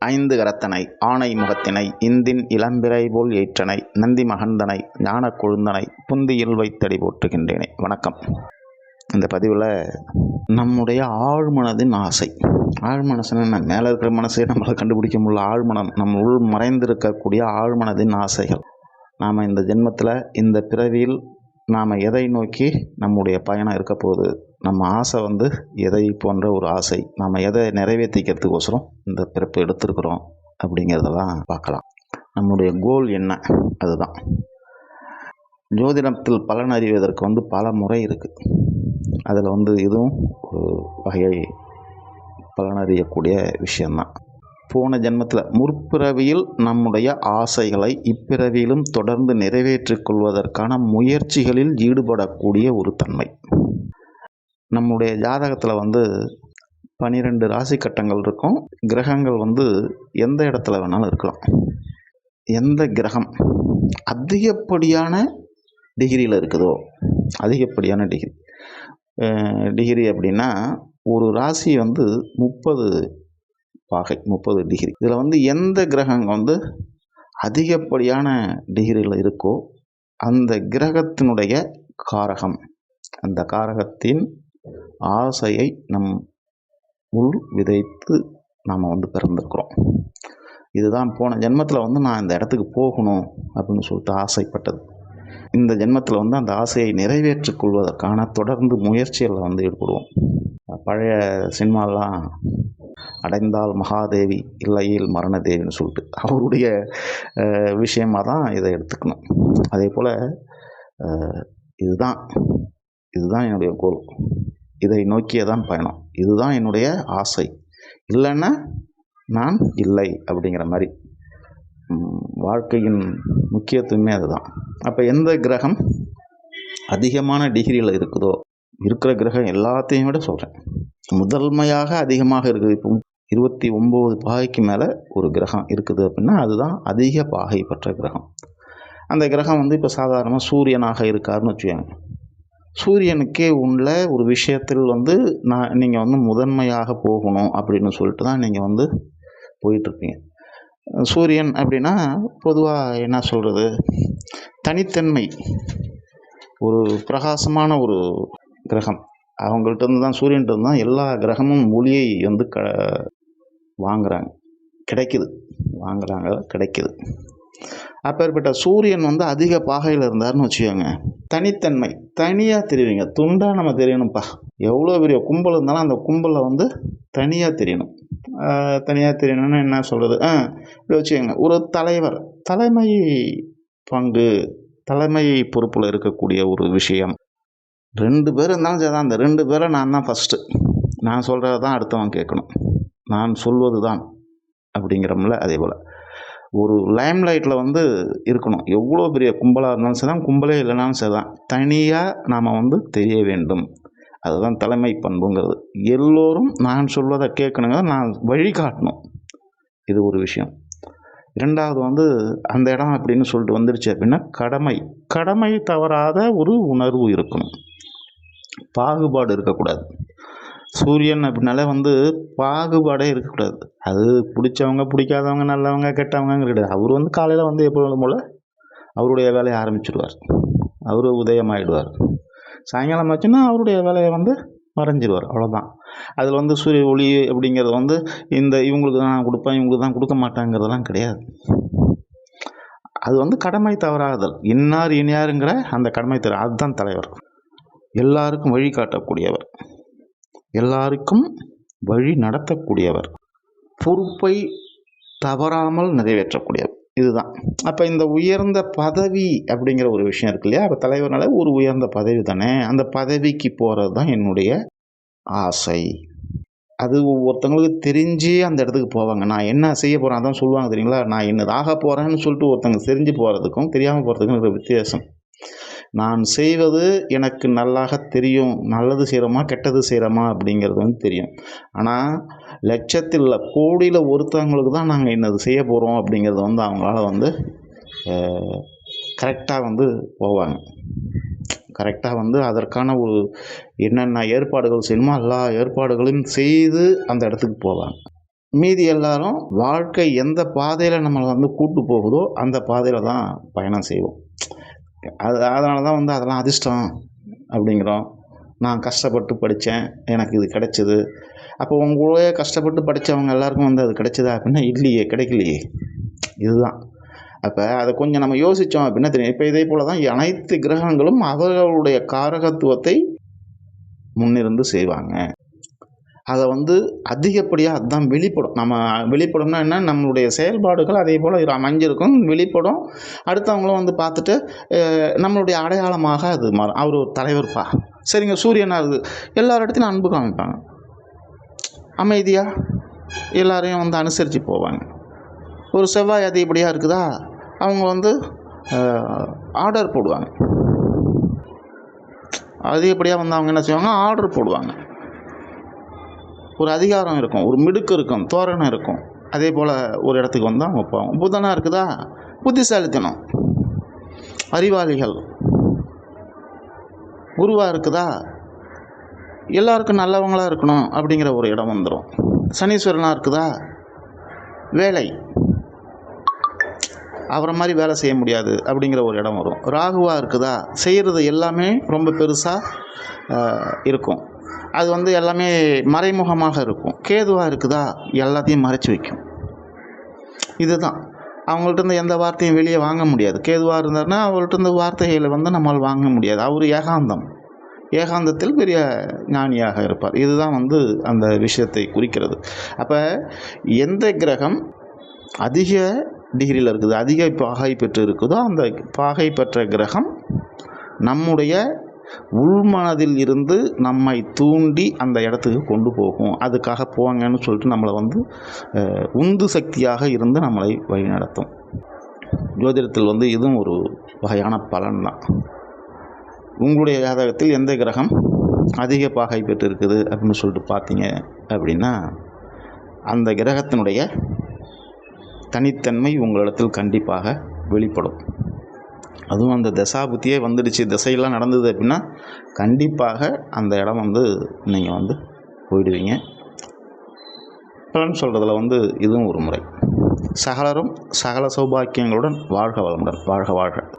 ஐந்து கரத்தனை ஆணை முகத்தினை இந்தின் இளம்பிறை போல் ஏற்றனை நந்தி மகந்தனை ஞான கொழுந்தனை புந்தியில் வைத்தடி போற்றுகின்றேனே. வணக்கம். இந்த பதிவில் நம்முடைய ஆழ்மனதின் ஆசை. ஆழ்மனசுன்னு மேலே இருக்கிற மனசே நம்மளை கண்டுபிடிக்க முடியல. ஆழ்மனம் நம்ம உள் மறைந்திருக்கக்கூடிய ஆழ்மனதின் ஆசைகள். நாம் இந்த ஜென்மத்தில் இந்த பிறவியில் நாம் எதை நோக்கி நம்முடைய பயணம் இருக்க போகுது? நம்ம ஆசை வந்து எதை போன்ற ஒரு ஆசை நம்ம எதை நிறைவேற்றிக்கிறதுக்கோசரம் இந்த பிறப்பு எடுத்திருக்கிறோம் அப்படிங்கிறதெல்லாம் பார்க்கலாம். நம்முடைய கோல் என்ன? அதுதான். ஜோதிடத்தில் பலன் அறிவதற்கு வந்து பல முறை இருக்குது அதில் வந்து இதுவும் ஒரு வகை பலனறியக்கூடிய விஷயந்தான் போன ஜென்மத்தில் முற்பிறவியில் நம்முடைய ஆசைகளை இப்பிறவியிலும் தொடர்ந்து நிறைவேற்றிக் கொள்வதற்கான முயற்சிகளில் ஈடுபடக்கூடிய ஒரு தன்மை. நம்முடைய ஜாதகத்தில் வந்து பனிரெண்டு ராசி கட்டங்கள் இருக்கும். கிரகங்கள் வந்து எந்த இடத்துல வேணாலும் இருக்கலாம். எந்த கிரகம் அதிகப்படியான டிகிரியில் இருக்குதோ அதிகப்படியான டிகிரி டிகிரி அப்படின்னா ஒரு ராசி வந்து முப்பது பாகை முப்பது டிகிரி இதில் வந்து எந்த கிரகம் வந்து அதிகப்படியான டிகிரியில் இருக்கோ அந்த கிரகத்தினுடைய காரகம். அந்த காரகத்தின் ஆசையை நம் உள் விதைத்து நாம் வந்து பிறந்திருக்கிறோம். இதுதான் போன ஜென்மத்தில் வந்து நான் இந்த இடத்துக்கு போகணும் அப்படின்னு சொல்லிட்டு ஆசைப்பட்டது. இந்த ஜென்மத்தில் வந்து அந்த ஆசையை நிறைவேற்றிக் கொள்வதற்கான தொடர்ந்து முயற்சிகளில் வந்து ஈடுபடுவோம். பழைய சினிமாலாம் அடைந்தால் மகாதேவி இல்லையில் மரணதேவின்னு சொல்லிட்டு அவருடைய விஷயமாக தான் இதை எடுத்துக்கணும். அதே போல் இதுதான் இதுதான் என்னுடைய கோல். இதை நோக்கிய தான் பயணம். இதுதான் என்னுடைய ஆசை. இல்லைன்னா நான் இல்லை அப்படிங்கிற மாதிரி. வாழ்க்கையின் முக்கியத்துவமே அதுதான். அப்போ எந்த கிரகம் அதிகமான டிகிரியில் இருக்குதோ இருக்கிற கிரகம் எல்லாத்தையும் விட சொல்கிறேன் முதன்மையாக அதிகமாக இருக்குது. இப்போ இருபத்தி ஒம்பது பாகைக்கு மேலே ஒரு கிரகம் இருக்குது அப்படின்னா அதுதான் அதிக பாகை பெற்ற கிரகம். அந்த கிரகம் வந்து இப்போ சாதாரணமாக சூரியனாக இருக்காருன்னு வச்சுக்கோங்க. சூரியனுக்கே உள்ள ஒரு விஷயத்தில் வந்து நான் நீங்கள் வந்து முதன்மையாக போகணும் அப்படின்னு சொல்லிட்டு தான் நீங்கள் வந்து போயிட்டுருப்பீங்க. சூரியன் அப்படின்னா பொதுவாக என்ன சொல்கிறது தனித்தன்மை. ஒரு பிரகாசமான ஒரு கிரகம். அவங்கள்ட்டேருந்து தான் சூரியன்ட்டு தான் எல்லா கிரகமும் ஒளியை வந்து க வாங்குகிறாங்க கிடைக்குது. வாங்குறாங்க கிடைக்குது. அப்பேற்பட்ட சூரியன் வந்து அதிக பாகையில் இருந்தார்னு வச்சுக்கோங்க. தனித்தன்மை. தனியாக தெரியுங்க. துண்டாக நம்ம தெரியணும்ப்பா எவ்வளோ பெரிய கும்பல் இருந்தாலும் அந்த கும்பலில் வந்து தனியாக தெரியணும். தனியாக தெரியணும்னு என்ன சொல்கிறது ஆ இப்படி வச்சுக்கோங்க. ஒரு தலைவர். தலைமை பங்கு தலைமை பொறுப்பில் இருக்கக்கூடிய ஒரு விஷயம். ரெண்டு பேர் இருந்தாலும் சரி தான் அந்த ரெண்டு பேரை நான் தான் ஃபஸ்ட்டு நான் சொல்கிறது தான் அடுத்தவன் கேட்கணும். நான் சொல்வது தான் அப்படிங்கிறோம்ல அதே போல். ஒரு லைம் லைட்டில் வந்து இருக்கணும். எவ்வளோ பெரிய கும்பலாக இருந்தாலும் சரி தான் கும்பலே இல்லைனாலும் சரி தான் தனியாக நாம் வந்து தெரிய வேண்டும். அதுதான் தலைமை பண்புங்கிறது. எல்லோரும் நான் சொல்வதை கேட்கணுங்க நான் வழிகாட்டணும். இது ஒரு விஷயம். இரண்டாவது வந்து அந்த இடம் அப்படின்னு சொல்லிட்டு வந்துருச்சு அப்படின்னா கடமை. கடமை தவறாத ஒரு உணர்வு இருக்கணும். பாகுபாடு இருக்கக்கூடாது. சூரியன் அப்படின்னாலே வந்து பாகுபாடே இருக்கக்கூடாது. அது பிடிச்சவங்க பிடிக்காதவங்க நல்லவங்க கெட்டவங்க கிடையாது அவர் வந்து காலையில் வந்து எப்பொழுதும் போல் அவருடைய வேலையை ஆரம்பிச்சிடுவார் அவர் உதயமாகிடுவார் சாயங்காலம் ஆச்சுன்னா அவருடைய வேலையை வந்து மறைஞ்சிடுவார் அவ்வளோதான் அதில் வந்து சூரிய ஒளி அப்படிங்கிறது வந்து இந்த இவங்களுக்கு தான் கொடுப்பேன் இவங்களுக்கு தான் கொடுக்க மாட்டாங்கிறதெல்லாம் கிடையாது. அது வந்து கடமை தவறாதல். இன்னார் இனியாருங்கிற அந்த கடமை தவறு. அதுதான் தலைவர். எல்லாருக்கும் வழிகாட்டக்கூடியவர். எல்லாருக்கும் வழி நடத்தக்கூடியவர். பொறுப்பை தவறாமல் நிறைவேற்றக்கூடியவர். இதுதான். அப்போ இந்த உயர்ந்த பதவி அப்படிங்கிற ஒரு விஷயம் இருக்கு இல்லையா? அப்போ தலைவர்னால ஒரு உயர்ந்த பதவி தானே. அந்த பதவிக்கு போகிறது தான் என்னுடைய ஆசை. அது ஒவ்வொருத்தவங்களுக்கு தெரிஞ்சு அந்த இடத்துக்கு போவாங்க. நான் என்ன செய்ய போகிறேன் அதான் சொல்லுவாங்க தெரியுங்களா? நான் என்னதாக போகிறேன்னு சொல்லிட்டு ஒருத்தங்க தெரிஞ்சு போகிறதுக்கும் தெரியாமல் போகிறதுக்கும் ஒரு வித்தியாசம். நான் செய்வது எனக்கு நல்லாக தெரியும் நல்லது செய்கிறோமா கெட்டது செய்கிறோமா அப்படிங்கிறது வந்து தெரியும். ஆனால் லட்சத்தில் கோடியில் ஒருத்தவங்களுக்கு தான் நாங்கள் என்னது செய்ய போகிறோம் அப்படிங்கிறது வந்து அவங்களால வந்து கரெக்டாக வந்து போவாங்க. கரெக்டாக வந்து அதற்கான ஒரு என்னென்ன ஏற்பாடுகள் செய்யணுமோ எல்லா ஏற்பாடுகளையும் செய்து அந்த இடத்துக்கு போவாங்க. மீதி எல்லாரும் வாழ்க்கை எந்த பாதையில் நம்மளை வந்து கூட்டு போகுதோ அந்த பாதையில் தான் பயணம் செய்வோம். அது அதனால தான் வந்து அதெல்லாம் அதிர்ஷ்டம் அப்படிங்கிறோம். நான் கஷ்டப்பட்டு படித்தேன் எனக்கு இது கிடைச்சிது. அப்போ உங்க கஷ்டப்பட்டு படித்தவங்க எல்லாருக்கும் வந்து அது கிடைச்சதா அப்படின்னா இல்லையே கிடைக்கலையே. இதுதான். அப்போ அதை கொஞ்சம் நம்ம யோசித்தோம் அப்படின்னா தெரியும். இப்போ இதே போல் தான் அனைத்து கிரகங்களும் அவர்களுடைய காரகத்துவத்தை முன்னிருந்து செய்வாங்க. அதை வந்து அதிகப்படியாக அதுதான் வெளிப்படும். நம்ம வெளிப்படும்னா என்ன? நம்மளுடைய செயல்பாடுகள் அதே போல் அமைஞ்சிருக்கும் வெளிப்படும். அடுத்தவங்களும் வந்து பார்த்துட்டு நம்மளுடைய அடையாளமாக அது மாறும் அவர் ஒரு தலைவர்ப்பா சரிங்க சூரியனாக இருக்குது எல்லார் இடத்துலையும் அன்பு காமிப்பாங்க. அமைதியாக எல்லாரையும் வந்து அனுசரித்து போவாங்க. ஒரு செவ்வாய் அதிகப்படியாக இருக்குதா? அவங்க வந்து ஆர்டர் போடுவாங்க. அதிகப்படியாக வந்து அவங்க என்ன செய்வாங்க? ஆர்டர் போடுவாங்க. ஒரு அதிகாரம் இருக்கும் ஒரு மிடுக்கு இருக்கும் தோரணம் இருக்கும். அதே போல் ஒரு இடத்துக்கு வந்து அவங்க போவாங்க புதனாக இருக்குதா? புத்திசாலித்தனம். அறிவாளிகள். குருவாக இருக்குதா? எல்லாருக்கும் நல்லவங்களாக இருக்கணும் அப்படிங்கிற ஒரு இடம் வந்துடும் சனீஸ்வரனாக இருக்குதா? வேலை. அவரை மாதிரி வேலை செய்ய முடியாது அப்படிங்கிற ஒரு இடம் வரும். ராகுவாக இருக்குதா? செய்கிறது எல்லாமே ரொம்ப பெருசாக இருக்கும். அது வந்து எல்லாமே மறைமுகமாக இருக்கும். கேதுவாக இருக்குதா? எல்லாத்தையும் மறைச்சி வைக்கும். இதுதான். அவங்கள்ட்ட இருந்து எந்த வார்த்தையும் வெளியே வாங்க முடியாது. கேதுவாக இருந்தாருன்னா அவங்கள்ட்ட இருந்து வார்த்தைகளை வந்து நம்மால் வாங்க முடியாது. அவர் ஏகாந்தம். ஏகாந்தத்தில் பெரிய ஞானியாக இருப்பார். இதுதான் வந்து அந்த விஷயத்தை குறிக்கிறது. அப்போ எந்த கிரகம் அதிக டிகிரியில் இருக்குது அதிக பாகை பெற்று இருக்குதோ அந்த பாகை பெற்ற கிரகம் நம்முடைய உள்மனதில் இருந்து நம்மை தூண்டி அந்த இடத்துக்கு கொண்டு போகும். அதுக்காக போங்கன்னு சொல்லிட்டு நம்மளை வந்து உந்து சக்தியாக இருந்து நம்மளை வழிநடத்தும். ஜோதிடத்தில் வந்து இதுவும் ஒரு வகையான பலன் தான் உங்களுடைய ஜாதகத்தில் எந்த கிரகம் அதிக பாகை பெற்று இருக்குது அப்படின்னு சொல்லிட்டு பார்த்தீங்க அப்படின்னா அந்த கிரகத்தினுடைய தனித்தன்மை உங்களிடத்தில் கண்டிப்பாக வெளிப்படும். அதுவும் அந்த தசாபுத்தியே வந்துடுச்சு. திசையெல்லாம் நடந்தது அப்படின்னா கண்டிப்பாக அந்த இடம் வந்து நீங்கள் வந்து போயிடுவீங்க. பலன் சொல்கிறதுல வந்து இதுவும் ஒரு முறை. சகலரும் சகல சௌபாக்கியங்களுடன் வாழ்க வளமுடன். வாழ்க வாழ்க.